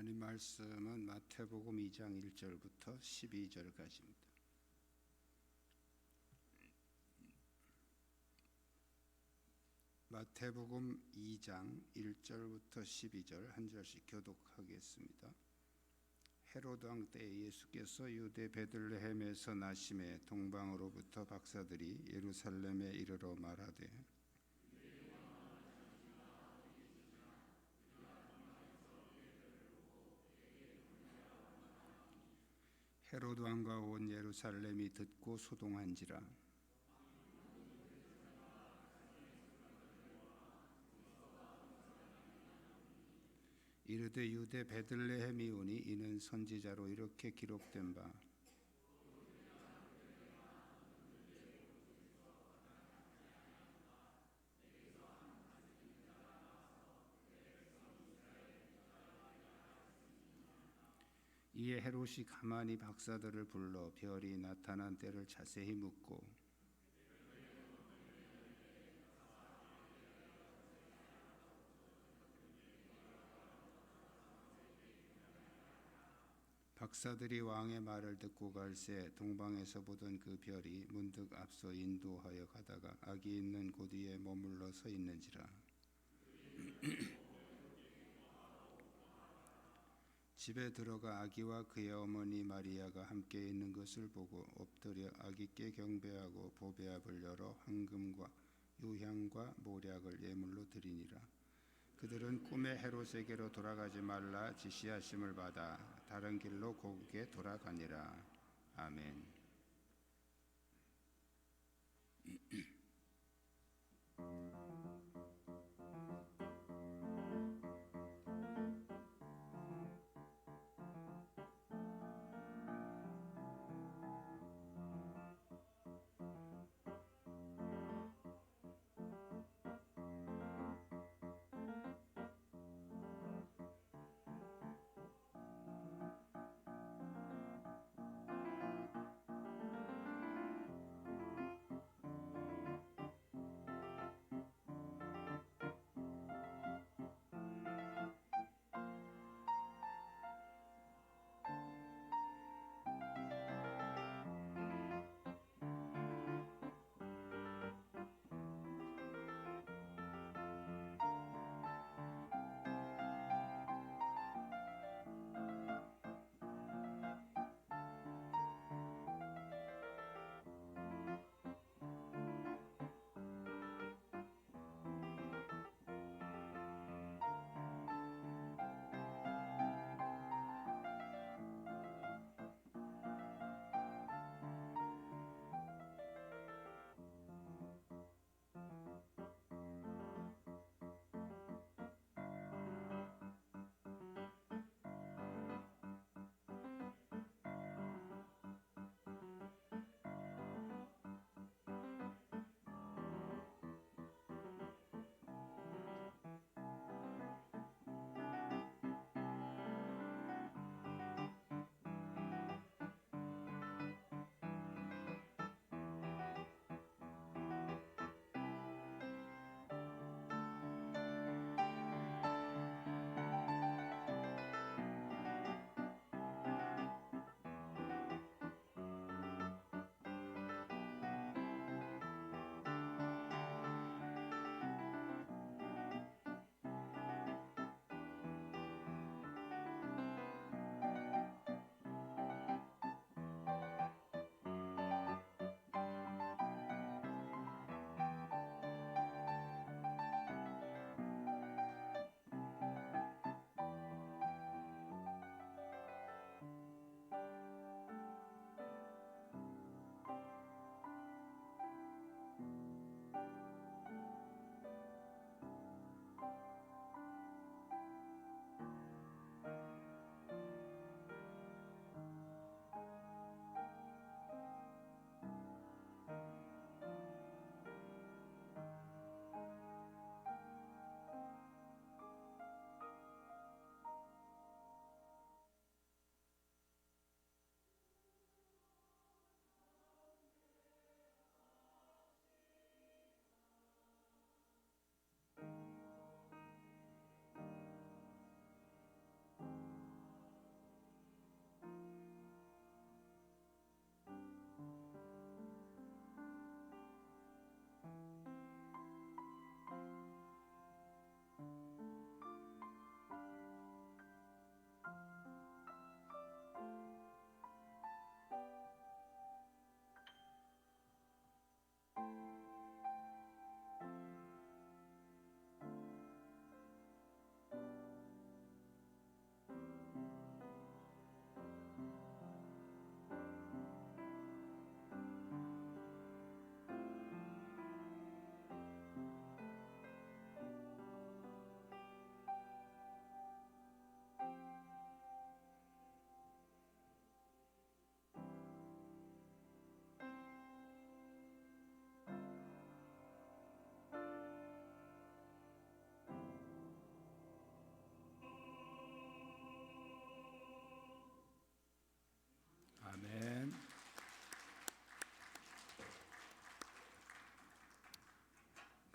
하나님 말씀은 마태복음 2장 1절부터 12절까지입니다. 마태복음 2장 1절부터 12절 한 절씩 교독하겠습니다. 헤로드 왕 때 예수께서 유대 베들레헴에서 나심에 동방으로부터 박사들이 예루살렘에 이르러 말하되 헤로드 왕과 온 예루살렘이 듣고 소동한지라. 이르되 유대 베들레헴이 오니 이는 선지자로 이렇게 기록된 바 이에 헤롯이 가만히 박사들을 불러 별이 나타난 때를 자세히 묻고 박사들이 왕의 말을 듣고 갈새 동방에서 보던 그 별이 문득 앞서 인도하여 가다가 악이 있는 곳 위에 머물러 서 있는지라 집에 들어가 아기와 그의 어머니 마리아가 함께 있는 것을 보고 엎드려 아기께 경배하고 보배압을 열어 황금과 유향과 모략을 예물로 드리니라. 그들은 꿈의 헤롯에게로 돌아가지 말라 지시하심을 받아 다른 길로 고국에 돌아가니라. 아멘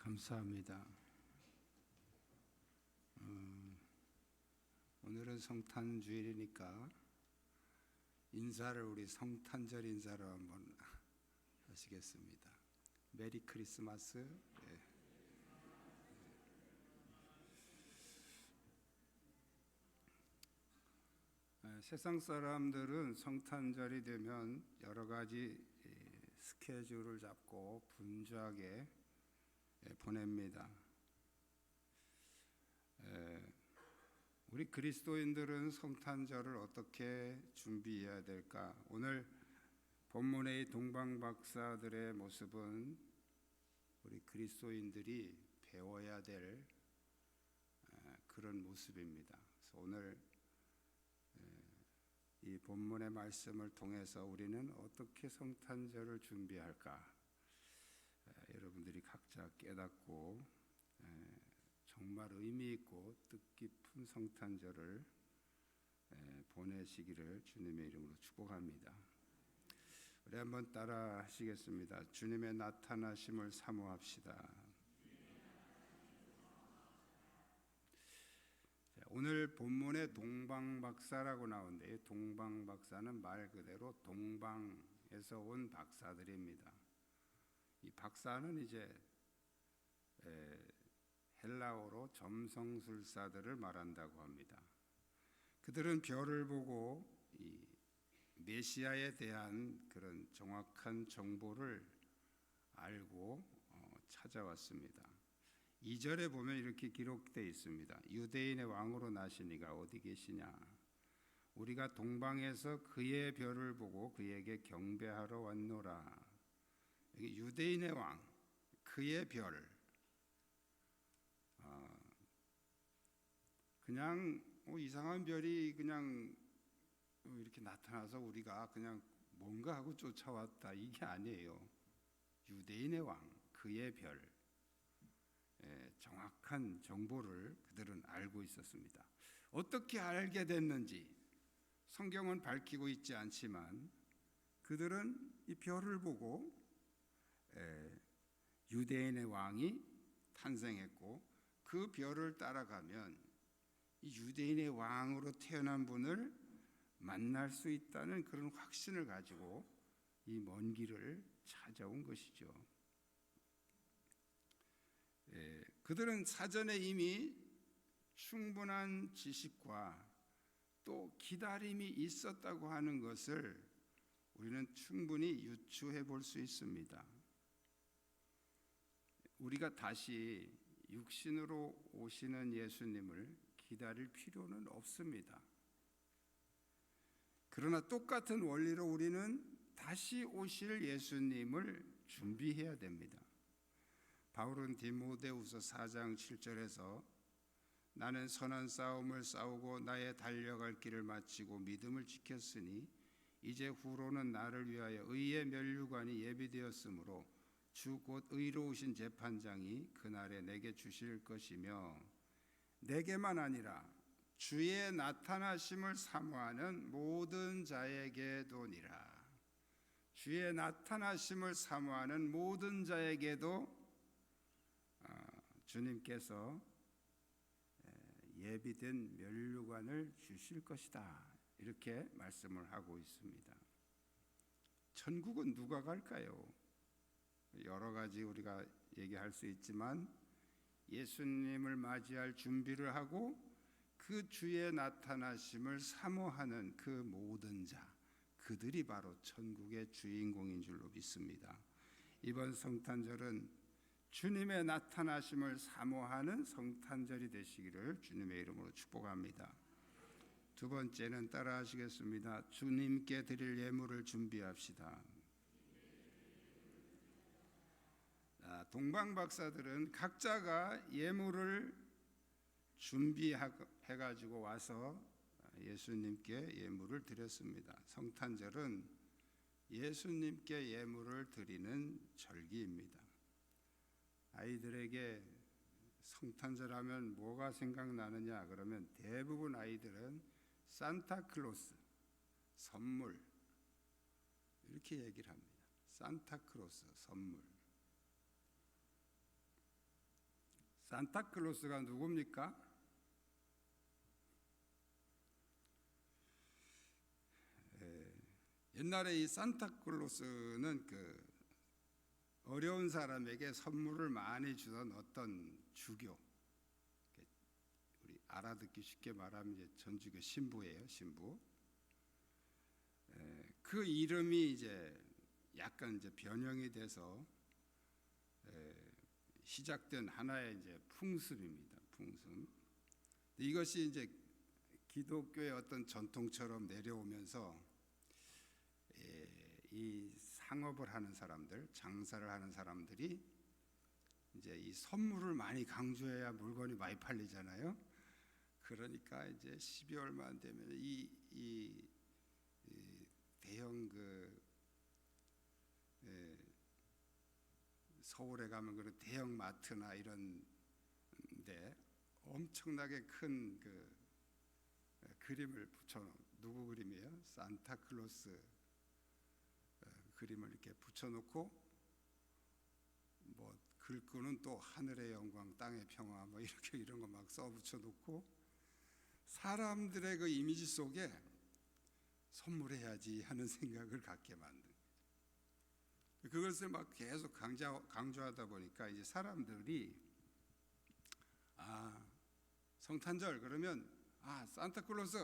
감사합니다. 음, 오늘은 성탄 주일이니까 인사를 우리 성탄절 인사로 한번 하시겠습니다. 메리 크리스마스. 예. 예, 세상 사람들은 성탄절이 되면 여러 가지 예, 스케줄을 잡고 분주하게 예, 보냅니다. 예, 우리 그리스도인들은 성탄절을 어떻게 준비해야 될까? 오늘 본문의 동방 박사들의 모습은 우리 그리스도인들이 배워야 될 아, 그런 모습입니다. 오늘 이 본문의 말씀을 통해서 우리는 어떻게 성탄절을 준비할까? 아, 여러분들이 각자 깨닫고 에, 정말 의미 있고 뜻깊은 성탄절을 에, 보내시기를 주님의 이름으로 축복합니다. 우리 한번 따라 하시겠습니다. 주님의 나타나심을 사모합시다. 자, 오늘 본문에 동방박사라고 나오는데 동방박사는 말 그대로 동방에서 온 박사들입니다. 이 박사는 이제 에, 헬라어로 점성술사들을 말한다고 합니다. 그들은 별을 보고 이 메시아에 대한 그런 정확한 정보를 알고 어, 찾아왔습니다. 2절에 보면 이렇게 기록되어 있습니다. 유대인의 왕으로 나시니가 어디 계시냐? 우리가 동방에서 그의 별을 보고 그에게 경배하러 왔노라. 유대인의 왕, 그의 별. 어, 그냥 뭐 이상한 별이 그냥 이렇게 나타나서 우리가 그냥 뭔가 하고 쫓아왔다 이게 아니에요. 유대인의 왕, 그의 별. 예, 정확한 정보를 그들은 알고 있었습니다. 어떻게 알게 됐는지 성경은 밝히고 있지 않지만 그들은 이 별을 보고 예, 유대인의 왕이 탄생했고 그 별을 따라가면 이 유대인의 왕으로 태어난 분을 만날 수 있다는 그런 확신을 가지고 이 먼 길을 찾아온 것이죠. 예, 그들은 사전에 이미 충분한 지식과 또 기다림이 있었다고 하는 것을 우리는 충분히 유추해 볼 수 있습니다. 우리가 다시 육신으로 오시는 예수님을 기다릴 필요는 없습니다. 그러나 똑같은 원리로 우리는 다시 오실 예수님을 준비해야 됩니다. 바울은 디모데후서 4장 7절에서 나는 선한 싸움을 싸우고 나의 달려갈 길을 마치고 믿음을 지켰으니 이제 후로는 나를 위하여 의의 면류관이 예비되었으므로 주 곧 의로우신 재판장이 그날에 내게 주실 것이며 내게만 아니라 주의 나타나심을 사모하는 모든 자에게도니라. 주의 나타나심을 사모하는 모든 자에게도 주님께서 예비된 면류관을 주실 것이다. 이렇게 말씀을 하고 있습니다. 천국은 누가 갈까요? 여러 가지 우리가 얘기할 수 있지만 예수님을 맞이할 준비를 하고 그 주의 나타나심을 사모하는 그 모든 자 그들이 바로 천국의 주인공인 줄로 믿습니다. 이번 성탄절은 주님의 나타나심을 사모하는 성탄절이 되시기를 주님의 이름으로 축복합니다. 두 번째는 따라하시겠습니다. 주님께 드릴 예물을 준비합시다. 동방 박사들은 각자가 예물을 준비해 가지고 와서 예수님께 예물을 드렸습니다. 성탄절은 예수님께 예물을 드리는 절기입니다. 아이들에게 성탄절 하면 뭐가 생각나느냐 그러면 대부분 아이들은 산타클로스 선물 이렇게 얘기를 합니다. 산타클로스 선물 산타클로스가 누굽니까? 에, 옛날에 이 산타클로스는 그 어려운 사람에게 선물을 많이 주던 어떤 주교, 우리 알아듣기 쉽게 말하면 이제 전주교 신부예요, 신부. 에, 그 이름이 이제 약간 이제 변형이 돼서 에, 시작된 하나의 이제 풍습입니다. 풍습. 이것이 이제 기독교의 어떤 전통처럼 내려오면서 에, 이 상업을 하는 사람들, 장사를 하는 사람들이 이제 이 선물을 많이 강조해야 물건이 많이 팔리잖아요. 그러니까 이제 12월만 되면 이, 이, 이 대형 그 에, 서울에 가면 그런 대형 마트나 이런 데 엄청나게 큰 그 그림을 붙여 누구 그림이에요? 산타클로스 어, 그림을 이렇게 붙여놓고 뭐 글귀는 또 하늘의 영광, 땅의 평화 뭐 이렇게 이런 거 막 써 붙여놓고 사람들의 그 이미지 속에 선물해야지 하는 생각을 갖게 만든. 그것을 막 계속 강조, 강조하다 보니까 이제 사람들이 아 성탄절 그러면 아 산타클로스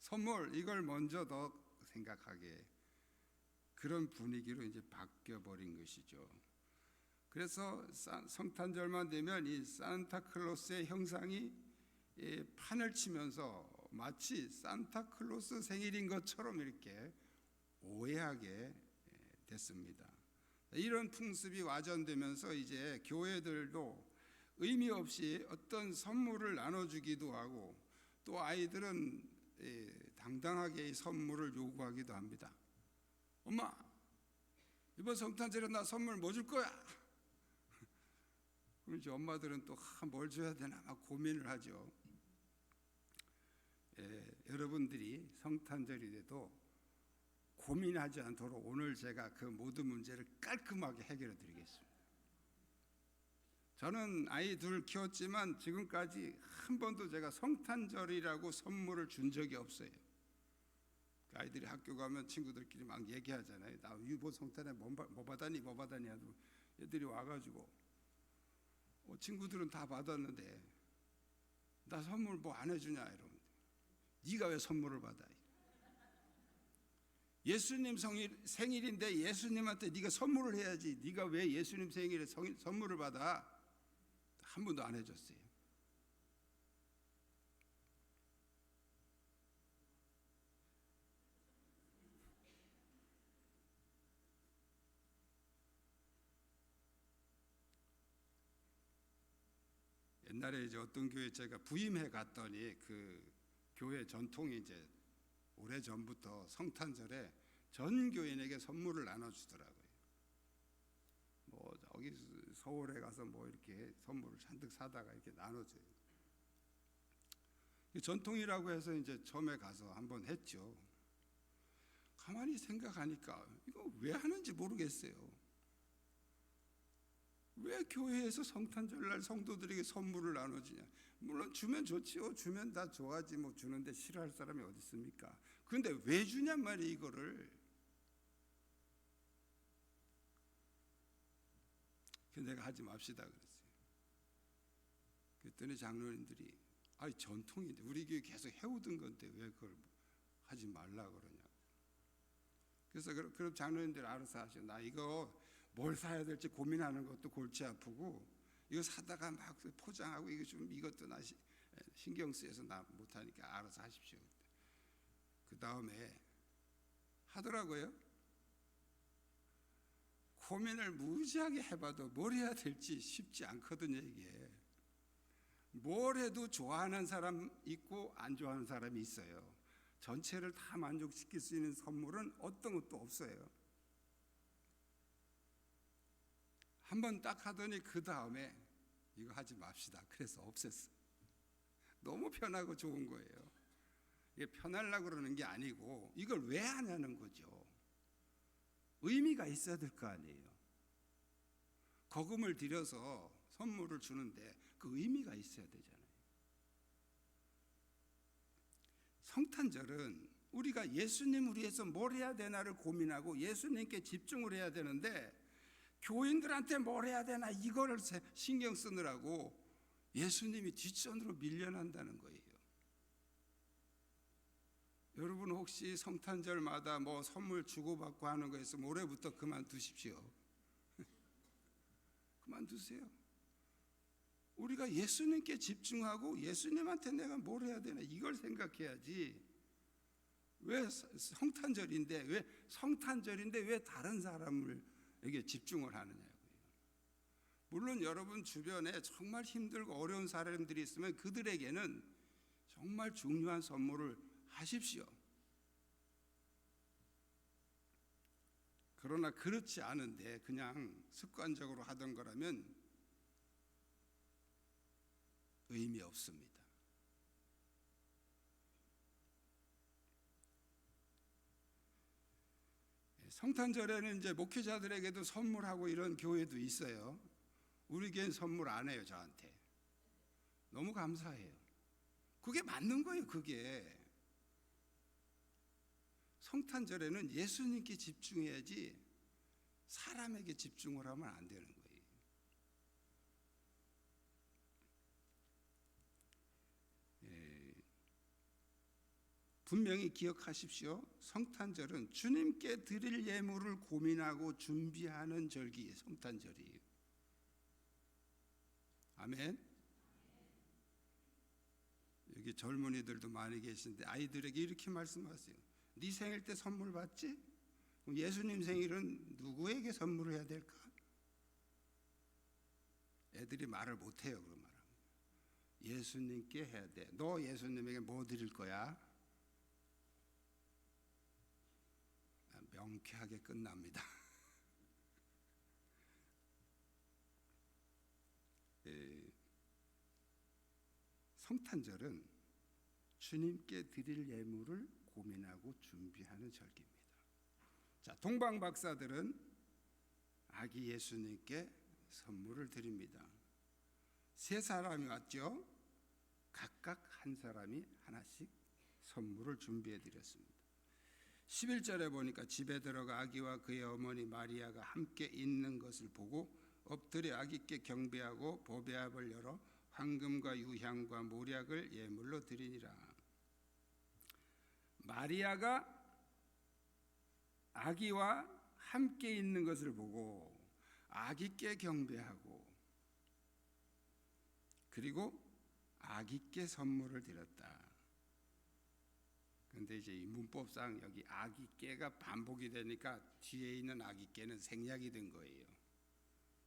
선물 이걸 먼저 더 생각하게 그런 분위기로 이제 바뀌어 버린 것이죠. 그래서 사- 성탄절만 되면 이 산타클로스의 형상이 이 판을 치면서 마치 산타클로스 생일인 것처럼 이렇게 오해하게 됐습니다. 이런 풍습이 와전되면서 이제 교회들도 의미 없이 어떤 선물을 나눠주기도 하고 또 아이들은 예, 당당하게 이 선물을 요구하기도 합니다. 엄마, 이번 성탄절에 나 선물 뭐 줄 거야? 그럼 이제 엄마들은 또 뭘 줘야 되나 막 고민을 하죠. 예, 여러분들이 성탄절이 돼도 고민하지 않도록 오늘 제가 그 모든 문제를 깔끔하게 해결해 드리겠습니다. 저는 아이 둘 키웠지만 지금까지 한 번도 제가 성탄절이라고 선물을 준 적이 없어요. 그 아이들이 학교 가면 친구들끼리 막 얘기하잖아요. 나 유보 성탄에 뭐, 받- 뭐 받았니, 뭐 받았니 하고 애들이 와가지고 어, 친구들은 다 받았는데 나 선물 뭐 안 해주냐 이러면 네가 왜 선물을 받아? 예수님 생일, 생일인데 예수님한테 네가 선물을 해야지. 네가 왜 예수님 생일에 성- 선물을 받아? 한 번도 안 해줬어요. 옛날에 이제 어떤 교회 제가 부임해 갔더니 그 교회 전통이 이제 오래 전부터 성탄절에 전 교인에게 선물을 나눠주더라고요. 뭐 저기 서울에 가서 뭐 이렇게 선물을 잔뜩 사다가 이렇게 나눠줘요. 이 전통이라고 해서 이제 처음에 가서 한번 했죠. 가만히 생각하니까 이거 왜 하는지 모르겠어요. 왜 교회에서 성탄절날 성도들에게 선물을 나눠주냐? 물론 주면 좋지요. 주면 다 좋아하지 뭐 주는데 싫어할 사람이 어디 있습니까? 근데 왜 주냔 말이에요 이거를. 그 내가 하지 맙시다 그랬어요. 그랬더니 장로님들이 아 전통인데 우리 교회 계속 해오던 건데 왜 그걸 하지 말라 그러냐. 그래서 그- 그럼 장로님들 알아서 하시오. 나 이거 뭘 사야 될지 고민하는 것도 골치 아프고 이거 사다가 막 포장하고 이거 좀 이것도 나 시- 신경 쓰여서 나 못하니까 알아서 하십시오. 그 다음에 하더라고요. 고민을 무지하게 해봐도 뭘 해야 될지 쉽지 않거든요 이게. 뭘 해도 좋아하는 사람 있고 안 좋아하는 사람이 있어요. 전체를 다 만족시킬 수 있는 선물은 어떤 것도 없어요. 한 번 딱 하더니 그 다음에 이거 하지 맙시다. 그래서 없앴어. 너무 편하고 좋은 거예요. 이게 편하려고 그러는 게 아니고 이걸 왜 하냐는 거죠. 의미가 있어야 될 거 아니에요. 거금을 들여서 선물을 주는데 그 의미가 있어야 되잖아요. 성탄절은 우리가 예수님을 위해서 뭘 해야 되나를 고민하고 예수님께 집중을 해야 되는데 교인들한테 뭘 해야 되나 이거를 신경 쓰느라고 예수님이 뒷전으로 밀려난다는 거예요. 여러분 혹시 성탄절마다 뭐 선물 주고받고 하는 거 있으면 올해부터 그만두십시오. 그만두세요. 우리가 예수님께 집중하고 예수님한테 내가 뭘 해야 되나 이걸 생각해야지. 왜 성탄절인데 왜 성탄절인데 왜 다른 사람을 에게 집중을 하느냐고요. 물론 여러분 주변에 정말 힘들고 어려운 사람들이 있으면 그들에게는 정말 중요한 선물을 하십시오. 그러나 그렇지 않은데 그냥 습관적으로 하던 거라면 의미 없습니다. 성탄절에는 이제 목회자들에게도 선물하고 이런 교회도 있어요. 우리 교회는 선물 안 해요, 저한테. 너무 감사해요. 그게 맞는 거예요, 그게. 성탄절에는 예수님께 집중해야지 사람에게 집중을 하면 안 되는 거예요. 예, 분명히 기억하십시오. 성탄절은 주님께 드릴 예물을 고민하고 준비하는 절기, 성탄절이에요. 아멘. 여기 젊은이들도 많이 계신데 아이들에게 이렇게 말씀하세요. 네 생일 때 선물 받지? 그럼 예수님 생일은 누구에게 선물을 해야 될까? 애들이 말을 못 해요. 그 말은. 예수님께 해야 돼. 너 예수님에게 뭐 드릴 거야? 명쾌하게 끝납니다. 에, 성탄절은 주님께 드릴 예물을 고민하고 준비하는 절기입니다. 자, 동방 박사들은 아기 예수님께 선물을 드립니다. 세 사람이 왔죠. 각각 한 사람이 하나씩 선물을 준비해 드렸습니다. 11절에 보니까 집에 들어가 아기와 그의 어머니 마리아가 함께 있는 것을 보고 엎드려 아기께 경배하고 보배압을 열어 황금과 유향과 모략을 예물로 드리니라. 마리아가 아기와 함께 있는 것을 보고 아기께 경배하고 그리고 아기께 선물을 드렸다. 근데 이제 이 문법상 여기 아기께가 반복이 되니까 뒤에 있는 아기께는 생략이 된 거예요.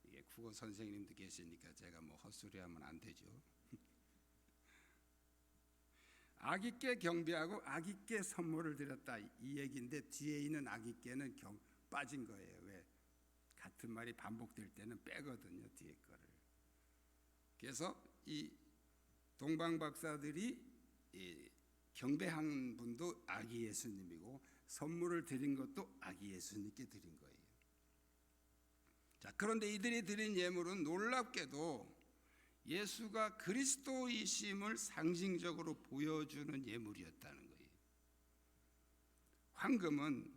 이게 국어 선생님도 계시니까 제가 뭐 헛소리하면 안 되죠. 아기께 경배하고 아기께 선물을 드렸다 이 얘기인데 뒤에 있는 아기께는 경, 빠진 거예요. 왜 같은 말이 반복될 때는 빼거든요 뒤에 거를. 그래서 이 동방 박사들이 이 경배한 분도 아기 예수님이고 선물을 드린 것도 아기 예수님께 드린 거예요. 자, 그런데 이들이 드린 예물은 놀랍게도 예수가 그리스도이심을 상징적으로 보여주는 예물이었다는 거예요. 황금은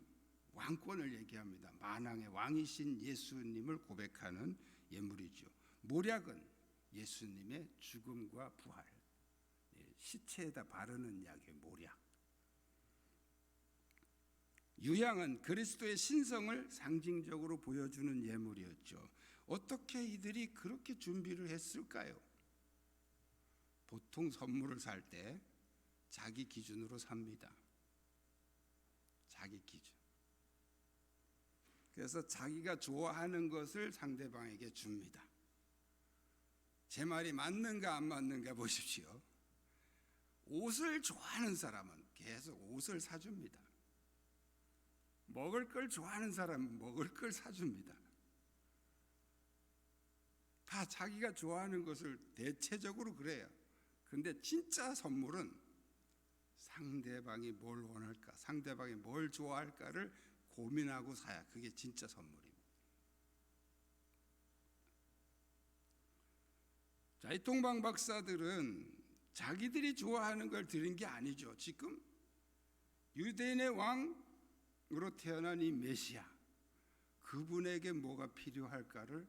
왕권을 얘기합니다. 만왕의 왕이신 예수님을 고백하는 예물이죠. 모략은 예수님의 죽음과 부활, 예, 시체에다 바르는 약의 모략. 유향은 그리스도의 신성을 상징적으로 보여주는 예물이었죠. 어떻게 이들이 그렇게 준비를 했을까요? 보통 선물을 살 때 자기 기준으로 삽니다. 자기 기준. 그래서 자기가 좋아하는 것을 상대방에게 줍니다. 제 말이 맞는가 안 맞는가 보십시오. 옷을 좋아하는 사람은 계속 옷을 사줍니다. 먹을 걸 좋아하는 사람은 먹을 걸 사줍니다. 다 자기가 좋아하는 것을 대체적으로 그래요. 근데 진짜 선물은 상대방이 뭘 원할까, 상대방이 뭘 좋아할까를 고민하고 사야 그게 진짜 선물입니다. 자, 이 동방 박사들은 자기들이 좋아하는 걸 드린 게 아니죠. 지금 유대인의 왕으로 태어난 이 메시아 그분에게 뭐가 필요할까를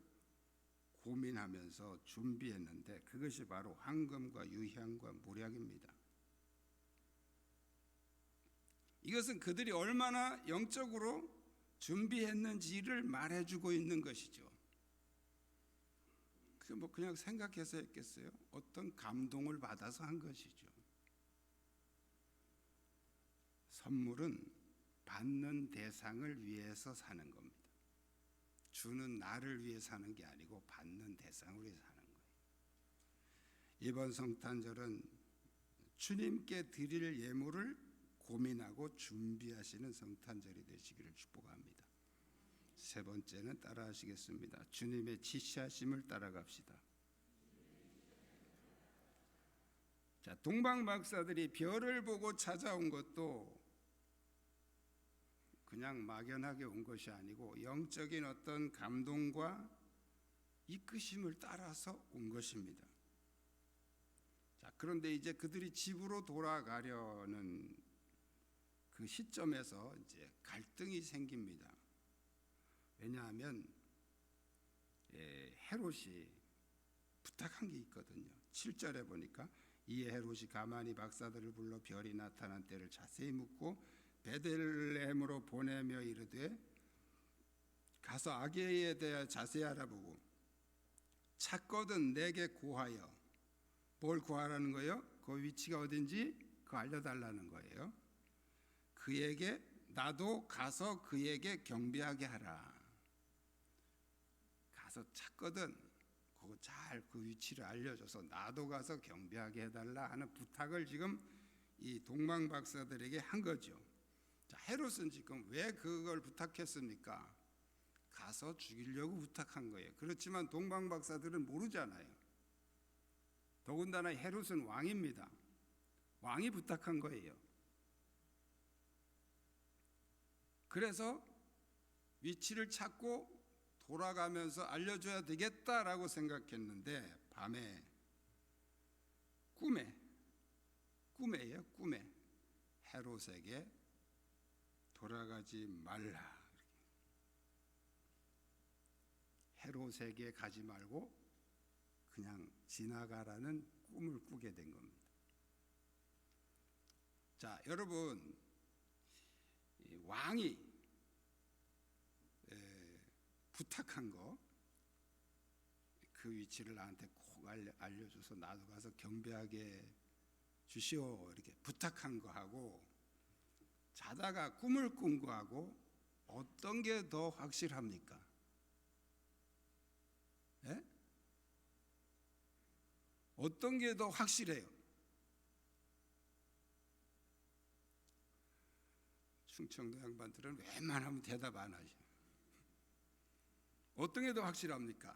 고민하면서 준비했는데 그것이 바로 황금과 유향과 모략입니다. 이것은 그들이 얼마나 영적으로 준비했는지를 말해주고 있는 것이죠. 그게 뭐 그냥 생각해서 했겠어요? 어떤 감동을 받아서 한 것이죠. 선물은 받는 대상을 위해서 사는 겁니다. 주는 나를 위해 사는 게 아니고 받는 대상을 위해 사는 거예요. 이번 성탄절은 주님께 드릴 예물을 고민하고 준비하시는 성탄절이 되시기를 축복합니다. 세 번째는 따라하시겠습니다. 주님의 지시하심을 따라갑시다. 자, 동방 박사들이 별을 보고 찾아온 것도 그냥 막연하게 온 것이 아니고 영적인 어떤 감동과 이끄심을 따라서 온 것입니다. 자, 그런데 이제 그들이 집으로 돌아가려는 그 시점에서 이제 갈등이 생깁니다. 왜냐하면 예, 헤롯이 부탁한 게 있거든요. 7절에 보니까 이에 헤롯이 가만히 박사들을 불러 별이 나타난 때를 자세히 묻고 베들레헴으로 보내며 이르되 가서 아기에 대해 자세히 알아보고 찾거든 내게 구하여 뭘 구하라는 거예요? 그 위치가 어딘지 그 알려달라는 거예요. 그에게 나도 가서 그에게 경배하게 하라. 가서 찾거든 그거 잘 그 위치를 알려줘서 나도 가서 경배하게 해달라 하는 부탁을 지금 이 동방 박사들에게 한 거죠. 자, 헤롯은 지금 왜 그걸 부탁했습니까? 가서 죽이려고 부탁한 거예요. 그렇지만 동방 박사들은 모르잖아요. 더군다나 헤롯은 왕입니다. 왕이 부탁한 거예요. 그래서 위치를 찾고 돌아가면서 알려줘야 되겠다라고 생각했는데 밤에 꿈에 꿈에요 꿈에 헤롯에게 돌아가지 말라 헤롯에게 가지 말고 그냥 지나가라는 꿈을 꾸게 된 겁니다. 자, 여러분 왕이 부탁한 거 그 위치를 나한테 꼭 알려, 알려 줘서 나도 가서 경배하게 주시오 이렇게 부탁한 거하고 자다가 꿈을 꾼 거하고 어떤 게 더 확실합니까? 예? 어떤 게 더 확실해요? 충청도 양반들은 웬만하면 대답 안 하죠. 어떤 게 더 확실합니까?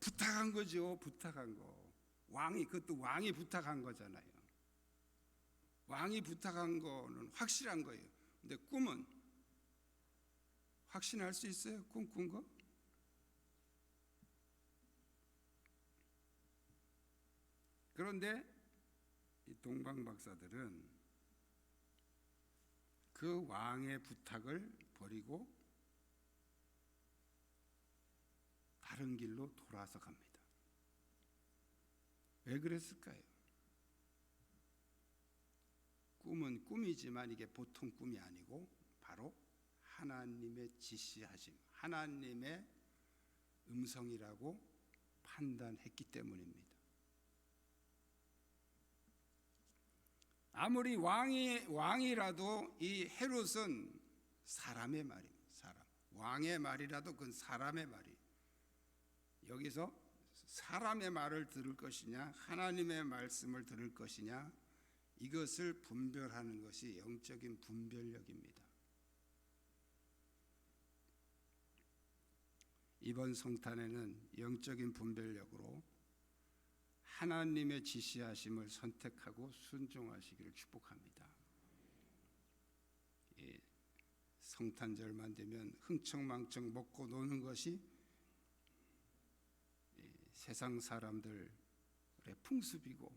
부탁한 거죠. 부탁한 거. 왕이 그것도 왕이 부탁한 거잖아요. 왕이 부탁한 거는 확실한 거예요. 근데 꿈은 확신할 수 있어요? 꿈 꾼 거? 그런데 이 동방 박사들은 그 왕의 부탁을 버리고 다른 길로 돌아서 갑니다. 왜 그랬을까요? 꿈은 꿈이지만 이게 보통 꿈이 아니고 바로 하나님의 지시하심, 하나님의 음성이라고 판단했기 때문입니다. 아무리 왕이 왕이라도 이 헤롯은 사람의 말입니다. 사람 왕의 말이라도 그건 사람의 말이. 여기서 사람의 말을 들을 것이냐 하나님의 말씀을 들을 것이냐 이것을 분별하는 것이 영적인 분별력입니다. 이번 성탄에는 영적인 분별력으로 하나님의 지시하심을 선택하고 순종하시기를 축복합니다. 예, 성탄절만 되면 흥청망청 먹고 노는 것이 예, 세상 사람들의 풍습이고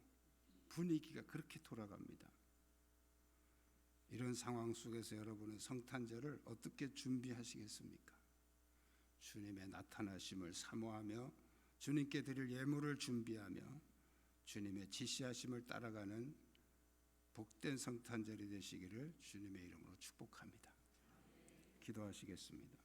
분위기가 그렇게 돌아갑니다. 이런 상황 속에서 여러분은 성탄절을 어떻게 준비하시겠습니까? 주님의 나타나심을 사모하며 주님께 드릴 예물을 준비하며 주님의 지시하심을 따라가는 복된 성탄절이 되시기를 주님의 이름으로 축복합니다. 기도하시겠습니다.